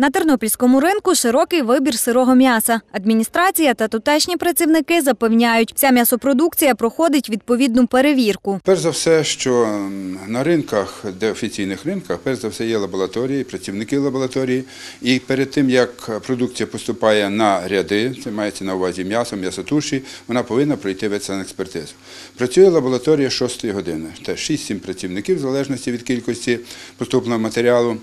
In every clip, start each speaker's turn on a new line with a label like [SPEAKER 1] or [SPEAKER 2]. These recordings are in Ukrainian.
[SPEAKER 1] На тернопільському ринку широкий вибір сирого м'яса. Адміністрація та тутешні працівники запевняють, вся м'ясопродукція проходить відповідну перевірку.
[SPEAKER 2] Перш за все, що на ринках, де офіційних ринках, перш за все є лабораторії, працівники лабораторії. І перед тим, як продукція поступає на ряди, це мається на увазі м'ясо, м'ясотуші, вона повинна пройти ветсанекспертизу. Працює лабораторія 6 години. Те 6-7 працівників, в залежності від кількості поступленого матеріалу,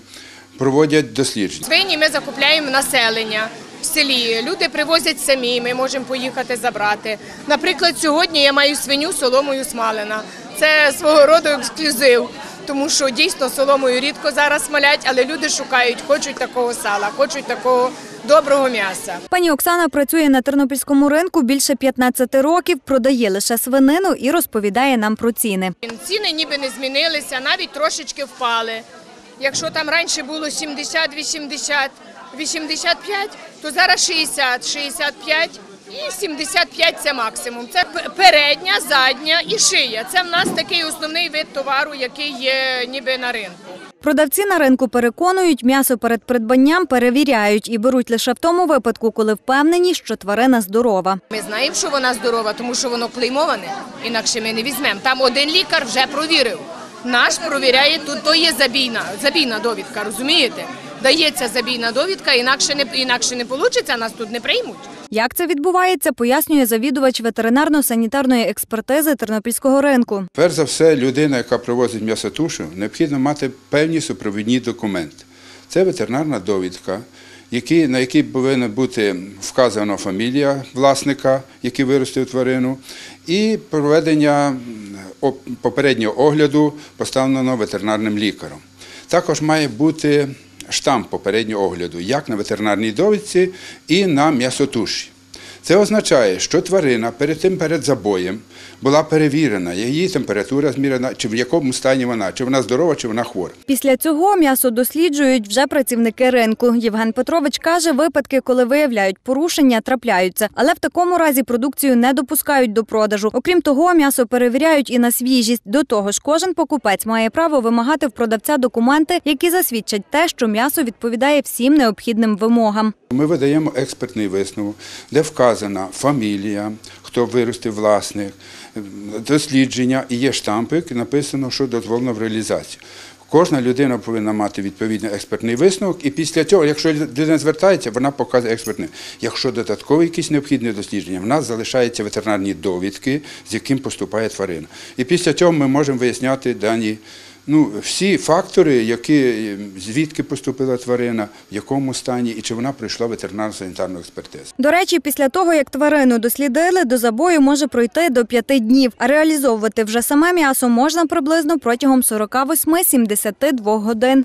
[SPEAKER 2] проводять дослідження.
[SPEAKER 3] Свині ми закупляємо населення в селі. Люди привозять самі, ми можемо поїхати забрати. Наприклад, сьогодні я маю свиню соломою смалена. Це свого роду ексклюзив, тому що дійсно соломою рідко зараз смалять, але люди шукають, хочуть такого сала, хочуть такого доброго м'яса.
[SPEAKER 1] Пані Оксана працює на тернопільському ринку більше 15 років, продає лише свинину і розповідає нам про ціни.
[SPEAKER 3] Ціни ніби не змінилися, навіть трошечки впали. Якщо там раніше було 70, 80, 85, то зараз 60, 65 і 75 – це максимум. Це передня, задня і шия. Це в нас такий основний вид товару, який є ніби на ринку.
[SPEAKER 1] Продавці на ринку переконують, м'ясо перед придбанням перевіряють і беруть лише в тому випадку, коли впевнені, що тварина здорова.
[SPEAKER 3] Ми знаємо, що вона здорова, тому що воно клеймоване, інакше ми не візьмемо. Там один лікар вже провірив. Наш провіряє, тут то є забійна, забійна довідка, розумієте? Дається забійна довідка, інакше не інакше не вийде, нас тут не приймуть.
[SPEAKER 1] Як це відбувається, пояснює завідувач ветеринарно-санітарної експертизи Тернопільського ринку.
[SPEAKER 2] Перш за все, людина, яка привозить м'ясотушу, необхідно мати певні супровідні документи. Це ветеринарна довідка, які, на якій повинна бути вказана фамілія власника, який виростив тварину, і проведення попереднього огляду, поставленого ветеринарним лікарем. Також має бути штамп попереднього огляду, як на ветеринарній довідці і на м'ясотуші. Це означає, що тварина перед тим перед забоєм була перевірена, її температура змірена, чи в якому стані вона, чи вона здорова, чи вона хвора.
[SPEAKER 1] Після цього м'ясо досліджують вже працівники ринку. Євген Петрович каже, випадки, коли виявляють порушення, трапляються, але в такому разі продукцію не допускають до продажу. Окрім того, м'ясо перевіряють і на свіжість. До того ж, кожен покупець має право вимагати в продавця документи, які засвідчать те, що м'ясо відповідає всім необхідним вимогам.
[SPEAKER 2] Ми видаємо експертний висновок, де вказана фамілія, хто виростив власник, дослідження і є штампик, написано, що дозволено в реалізацію. Кожна людина повинна мати відповідний експертний висновок, і після цього, якщо людина звертається, вона показує експертний. Якщо додаткові якісь необхідні дослідження, в нас залишаються ветеринарні довідки, з яким поступає тварина. І після цього ми можемо виясняти дані. Ну, всі фактори, які звідки поступила тварина, в якому стані і чи вона пройшла ветеринарно-санітарну експертизу.
[SPEAKER 1] До речі, після того, як тварину дослідили, до забою може пройти до п'яти днів, а реалізовувати вже саме м'ясо можна приблизно протягом 48-72 годин.